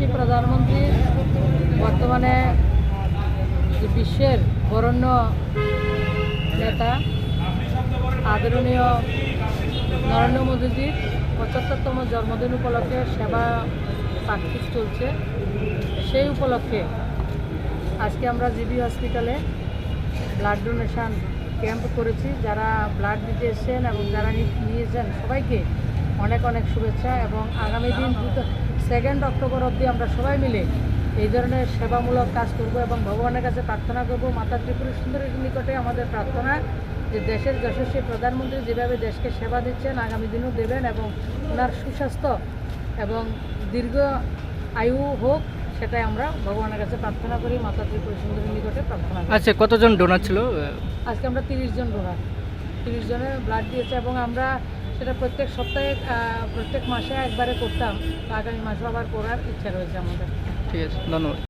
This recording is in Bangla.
যশস্বী প্রধানমন্ত্রী, বর্তমানে বিশ্বের বরণ্য নেতা, আদরণীয় নরেন্দ্র মোদীজির পঁচাত্তরতম জন্মদিন উপলক্ষে সেবা প্র্যাকটিস চলছে। সেই উপলক্ষে আজকে আমরা জিবি হসপিটালে ব্লাড ডোনেশন ক্যাম্প করেছি। যারা ব্লাড দিতে এসেছেন এবং যারা নিয়েছেন সবাইকে অনেক অনেক শুভেচ্ছা এবং আগামী দিন সেকেন্ড অক্টোবর অবধি আমরা সবাই মিলে এই ধরনের সেবামূলক কাজ করব এবং ভগবানের কাছে প্রার্থনা করব। মাতা ত্রিপুরা সুন্দরীর নিকটে আমাদের প্রার্থনা যে দেশের যশস্বী প্রধানমন্ত্রী যেভাবে দেশকে সেবা দিচ্ছেন আগামী দিনও দেবেন এবং ওনার সুস্বাস্থ্য এবং দীর্ঘ আয়ু হোক সেটাই আমরা ভগবানের কাছে প্রার্থনা করি মাতা ত্রিপুরা সুন্দরীর নিকটে প্রার্থনা করি। আচ্ছা কতজন ডোনার ছিল? আজকে আমরা তিরিশ জন ডোনার তিরিশ জনের ব্লাড দিয়েছে এবং আমরা সেটা প্রত্যেক সপ্তাহে প্রত্যেক মাসে একবারে করতাম। আগামী মাসে আবার করার ইচ্ছা রয়েছে আমাদের। ঠিক আছে, ধন্যবাদ।